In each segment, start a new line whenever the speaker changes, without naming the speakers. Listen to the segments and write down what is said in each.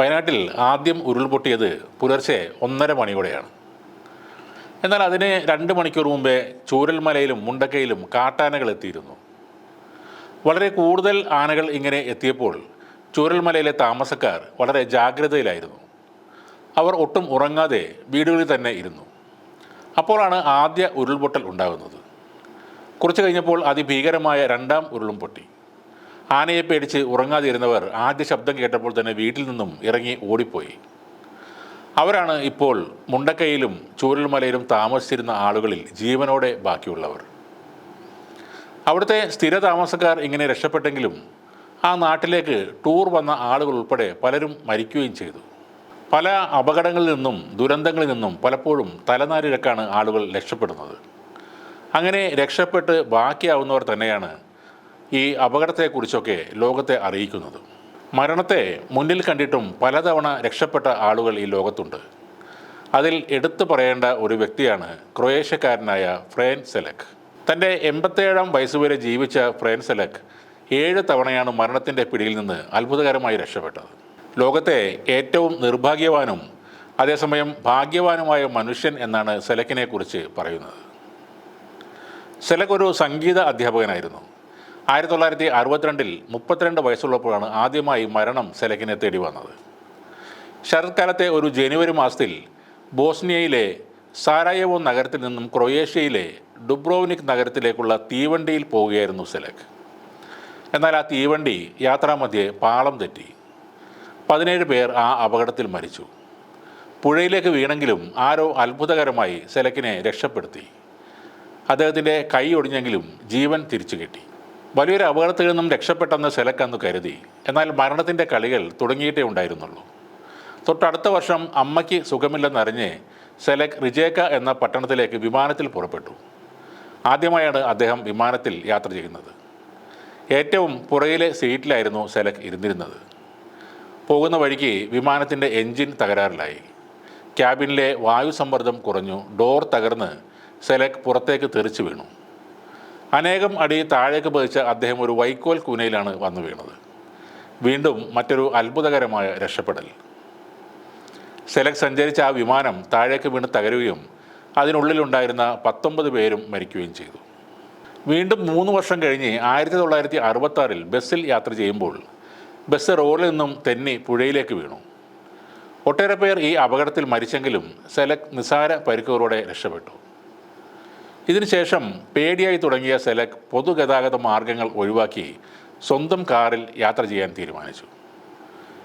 വയനാട്ടിൽ ആദ്യം ഉരുൾപൊട്ടിയത് പുലർച്ചെ ഒന്നര മണിയോടെയാണ്. എന്നാൽ അതിന് രണ്ട് മണിക്കൂർ മുമ്പേ ചൂരൽമലയിലും മുണ്ടക്കയിലും കാട്ടാനകൾ എത്തിയിരുന്നു. വളരെ കൂടുതൽ ആനകൾ ഇങ്ങനെ എത്തിയപ്പോൾ ചൂരൽമലയിലെ താമസക്കാർ വളരെ ജാഗ്രതയിലായിരുന്നു. അവർ ഒട്ടും ഉറങ്ങാതെ വീടുകളിൽ തന്നെ ഇരുന്നു. അപ്പോഴാണ് ആദ്യ ഉരുൾപൊട്ടൽ ഉണ്ടാകുന്നത്. കുറച്ച് കഴിഞ്ഞപ്പോൾ അതിഭീകരമായ രണ്ടാം ഉരുളും പൊട്ടി. ആനയെ പേടിച്ച് ഉറങ്ങാതിരുന്നവർ ആദ്യ ശബ്ദം കേട്ടപ്പോൾ തന്നെ വീട്ടിൽ നിന്നും ഇറങ്ങി ഓടിപ്പോയി. അവരാണ് ഇപ്പോൾ മുണ്ടക്കയിലും ചൂരൽമലയിലും താമസിച്ചിരുന്ന ആളുകളിൽ ജീവനോടെ ബാക്കിയുള്ളവർ. അവിടുത്തെ സ്ഥിര താമസക്കാർ ഇങ്ങനെ രക്ഷപ്പെട്ടെങ്കിലും ആ നാട്ടിലേക്ക് ടൂർ വന്ന ആളുകൾ ഉൾപ്പെടെ പലരും മരിക്കുകയും ചെയ്തു. പല അപകടങ്ങളിൽ നിന്നും ദുരന്തങ്ങളിൽ നിന്നും പലപ്പോഴും തലനാരിഴക്കാണ് ആളുകൾ രക്ഷപ്പെടുന്നത്. അങ്ങനെ രക്ഷപ്പെട്ട് ബാക്കിയാവുന്നവർ തന്നെയാണ് ഈ അപകടത്തെക്കുറിച്ചൊക്കെ ലോകത്തെ അറിയിക്കുന്നത്. മരണത്തെ മുന്നിൽ കണ്ടിട്ടും പലതവണ രക്ഷപ്പെട്ട ആളുകൾ ഈ ലോകത്തുണ്ട്. അതിൽ എടുത്തു പറയേണ്ട ഒരു വ്യക്തിയാണ് ക്രൊയേഷ്യക്കാരനായ ഫ്രേൻ സെലക്. തന്റെ എൺപത്തേഴാം വയസ്സുവരെ ജീവിച്ച ഫ്രേൻ സെലക് ഏഴ് തവണയാണ് മരണത്തിന്റെ പിടിയിൽ നിന്ന് അത്ഭുതകരമായി രക്ഷപ്പെട്ടത്. ലോകത്തെ ഏറ്റവും നിർഭാഗ്യവാനും അതേസമയം ഭാഗ്യവാനുമായ മനുഷ്യൻ എന്നാണ് സെലക്കിനെ കുറിച്ച് പറയുന്നത്. സെലക് ഒരു സംഗീത അധ്യാപകനായിരുന്നു. ആയിരത്തി തൊള്ളായിരത്തി അറുപത്തിരണ്ടിൽ മുപ്പത്തിരണ്ട് വയസ്സുള്ളപ്പോഴാണ് ആദ്യമായി മരണം സെലക്കിനെ തേടി വന്നത്. ശരത്കാലത്തെ ഒരു ജനുവരി മാസത്തിൽ ബോസ്നിയയിലെ സാരായവോ നഗരത്തിൽ നിന്നും ക്രൊയേഷ്യയിലെ ഡുബ്രോവ്നിക് നഗരത്തിലേക്കുള്ള തീവണ്ടിയിൽ പോവുകയായിരുന്നു സെലക്. എന്നാൽ ആ തീവണ്ടി യാത്രാമധ്യേ പാളം തെറ്റി. പതിനേഴ് പേർ ആ അപകടത്തിൽ മരിച്ചു. പുഴയിലേക്ക് വീണെങ്കിലും ആരോ അത്ഭുതകരമായി സെലക്കിനെ രക്ഷപ്പെടുത്തി. അദ്ദേഹത്തിന്റെ കൈ ഒടിഞ്ഞെങ്കിലും ജീവൻ തിരിച്ചു കിട്ടി വലിയൊരു അപകടത്തിൽ നിന്നും രക്ഷപ്പെട്ടെന്ന് സെലക്ക് അന്ന് കരുതി. എന്നാൽ മരണത്തിന്റെ കളികൾ തുടങ്ങിയിട്ടേ ഉണ്ടായിരുന്നുള്ളൂ. തൊട്ടടുത്ത വർഷം അമ്മയ്ക്ക് സുഖമില്ലെന്നറിഞ്ഞ് സെലക് റിജേക്ക എന്ന പട്ടണത്തിലേക്ക് വിമാനത്തിൽ പുറപ്പെട്ടു. ആദ്യമായാണ് അദ്ദേഹം വിമാനത്തിൽ യാത്ര ചെയ്യുന്നത്. ഏറ്റവും പുറയിലെ സീറ്റിലായിരുന്നു സെലക് ഇരുന്നിരുന്നത്. പോകുന്ന വഴിക്ക് വിമാനത്തിന്റെ എൻജിൻ തകരാറിലായി. ക്യാബിനിലെ വായു സമ്മർദ്ദം കുറഞ്ഞു ഡോർ തകർന്ന് സെലക് പുറത്തേക്ക് തെറിച്ചു വീണു. അനേകം അടി താഴേക്ക് പതിച്ച അദ്ദേഹം ഒരു വൈക്കോൽ കൂനയിലാണ് വന്നു വീണത്. വീണ്ടും മറ്റൊരു അത്ഭുതകരമായ രക്ഷപ്പെടൽ. സെലക് സഞ്ചരിച്ച ആ വിമാനം താഴേക്ക് വീണ് തകരുകയും അതിനുള്ളിലുണ്ടായിരുന്ന പത്തൊമ്പത് പേരും മരിക്കുകയും ചെയ്തു. വീണ്ടും മൂന്ന് വർഷം കഴിഞ്ഞ് ആയിരത്തി തൊള്ളായിരത്തി അറുപത്താറിൽ ബസ്സിൽ യാത്ര ചെയ്യുമ്പോൾ ബസ് റോഡിൽ നിന്നും തെന്നി പുഴയിലേക്ക് വീണു. ഒട്ടേറെ പേർ ഈ അപകടത്തിൽ മരിച്ചെങ്കിലും സെലക് നിസാര പരിക്കുകളോടെ രക്ഷപ്പെട്ടു. ഇതിനുശേഷം പേടിയായി തുടങ്ങിയ സെലക് പൊതുഗതാഗത മാർഗങ്ങൾ ഒഴിവാക്കി സ്വന്തം കാറിൽ യാത്ര ചെയ്യാൻ തീരുമാനിച്ചു.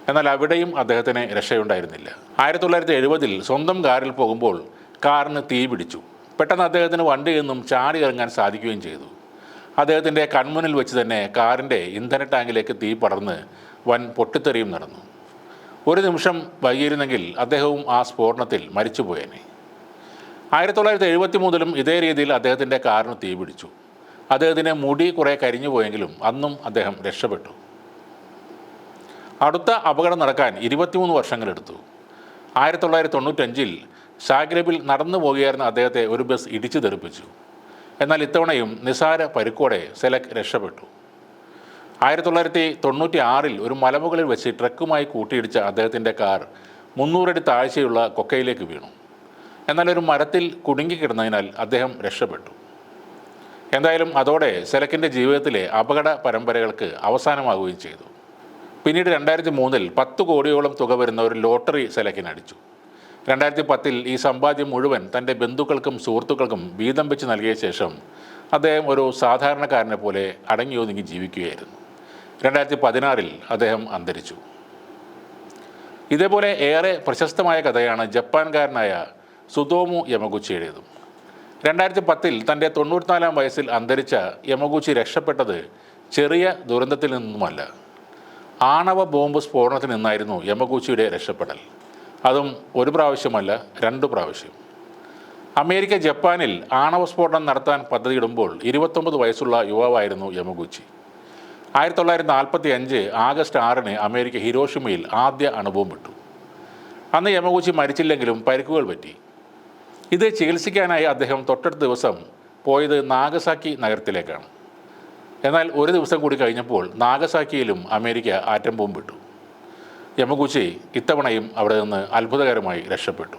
എന്നാൽ അവിടെയും അദ്ദേഹത്തിന് രക്ഷയുണ്ടായിരുന്നില്ല. ആയിരത്തി തൊള്ളായിരത്തി എഴുപതിൽ സ്വന്തം കാറിൽ പോകുമ്പോൾ കാറിന് തീ പിടിച്ചു. പെട്ടെന്ന് അദ്ദേഹത്തിന് വണ്ടിയിൽ നിന്നും ചാടി ഇറങ്ങാൻ സാധിക്കുകയും ചെയ്തു. അദ്ദേഹത്തിന്റെ കൺമുന്നിൽ വെച്ച് തന്നെ കാറിന്റെ ഇന്ധന ടാങ്കിലേക്ക് തീ പടർന്ന് വൻ പൊട്ടിത്തെറിയും നടന്നു. ഒരു നിമിഷം വൈകിയിരുന്നെങ്കിൽ അദ്ദേഹവും ആ സ്ഫോടനത്തിൽ മരിച്ചുപോയേനെ. ആയിരത്തി തൊള്ളായിരത്തി എഴുപത്തി മൂന്നിലും ഇതേ രീതിയിൽ അദ്ദേഹത്തിന്റെ കാറിന് തീ പിടിച്ചു. അദ്ദേഹത്തിന്റെ മുടി കുറേ കരിഞ്ഞു പോയെങ്കിലും അന്നും അദ്ദേഹം രക്ഷപ്പെട്ടു. അടുത്ത അപകടം നടക്കാൻ ഇരുപത്തിമൂന്ന് വർഷങ്ങളെടുത്തു ആയിരത്തി തൊള്ളായിരത്തി തൊണ്ണൂറ്റഞ്ചിൽ സാഗ്രബിൽ നടന്നു പോകുകയായിരുന്ന അദ്ദേഹത്തെ ഒരു ബസ് ഇടിച്ചു തെറിപ്പിച്ചു. എന്നാൽ ഇത്തവണയും നിസാര പരുക്കോടെ സെലക് രക്ഷപ്പെട്ടു. ആയിരത്തി തൊള്ളായിരത്തി തൊണ്ണൂറ്റി ആറിൽ ഒരു മലമുകളിൽ വെച്ച് ട്രക്കുമായി കൂട്ടിയിടിച്ച അദ്ദേഹത്തിന്റെ കാർ മുന്നൂറടി താഴ്ചയുള്ള കൊക്കയിലേക്ക് വീണു. എന്നാൽ ഒരു മരത്തിൽ കുടുങ്ങിക്കിടന്നതിനാൽ അദ്ദേഹം രക്ഷപ്പെട്ടു. എന്തായാലും അതോടെ സെലക്കിന്റെ ജീവിതത്തിലെ അപകട പരമ്പരകൾക്ക് അവസാനമാകുകയും ചെയ്തു. പിന്നീട് രണ്ടായിരത്തി മൂന്നിൽ പത്ത് കോടിയോളം തുക വരുന്ന ഒരു ലോട്ടറി സെലക്കിന് അടിച്ചു. രണ്ടായിരത്തി പത്തിൽ ഈ സമ്പാദ്യം മുഴുവൻ തന്റെ ബന്ധുക്കൾക്കും സുഹൃത്തുക്കൾക്കും വീതം വെച്ച് നൽകിയ ശേഷം അദ്ദേഹം ഒരു സാധാരണക്കാരനെ പോലെ അടങ്ങി ഒതുങ്ങി ജീവിക്കുകയായിരുന്നു. രണ്ടായിരത്തി പതിനാറിൽ അദ്ദേഹം അന്തരിച്ചു. ഇതേപോലെ ഏറെ പ്രശസ്തമായ കഥയാണ് ജപ്പാൻകാരനായ സുതോമു യമഗുച്ചിയുടേതും. രണ്ടായിരത്തി പത്തിൽ തന്റെ തൊണ്ണൂറ്റിനാലാം വയസ്സിൽ അന്തരിച്ച യമഗുച്ചി രക്ഷപ്പെട്ടത് ചെറിയ ദുരന്തത്തിൽ നിന്നുമല്ല. ആണവ ബോംബ് സ്ഫോടനത്തിൽ നിന്നായിരുന്നു യമഗൂച്ചിയുടെ രക്ഷപ്പെടൽ. അതും ഒരു പ്രാവശ്യമല്ല രണ്ട് പ്രാവശ്യം. അമേരിക്ക ജപ്പാനിൽ ആണവ സ്ഫോടനം നടത്താൻ പദ്ധതിയിടുമ്പോൾ ഇരുപത്തൊമ്പത് വയസ്സുള്ള യുവാവായിരുന്നു യമഗൂച്ചി. ആയിരത്തി തൊള്ളായിരത്തി നാൽപ്പത്തി അഞ്ച് ആഗസ്റ്റ് ആറിന് അമേരിക്ക ഹിരോഷിമയിൽ ആദ്യ അണുബോംബിട്ടു അന്ന് യമഗൂച്ചി മരിച്ചില്ലെങ്കിലും പരിക്കുകൾ പറ്റി. ഇത് ചികിത്സിക്കാനായി അദ്ദേഹം തൊട്ടടുത്ത ദിവസം പോയത് നാഗസാക്കി നഗരത്തിലേക്കാണ്. എന്നാൽ ഒരു ദിവസം കൂടി കഴിഞ്ഞപ്പോൾ നാഗസാക്കിയിലും അമേരിക്ക ആറ്റം ബോംബ് ഇട്ടു യമഗുച്ചി ഇത്തവണയും അവിടെ നിന്ന് അത്ഭുതകരമായി രക്ഷപ്പെട്ടു.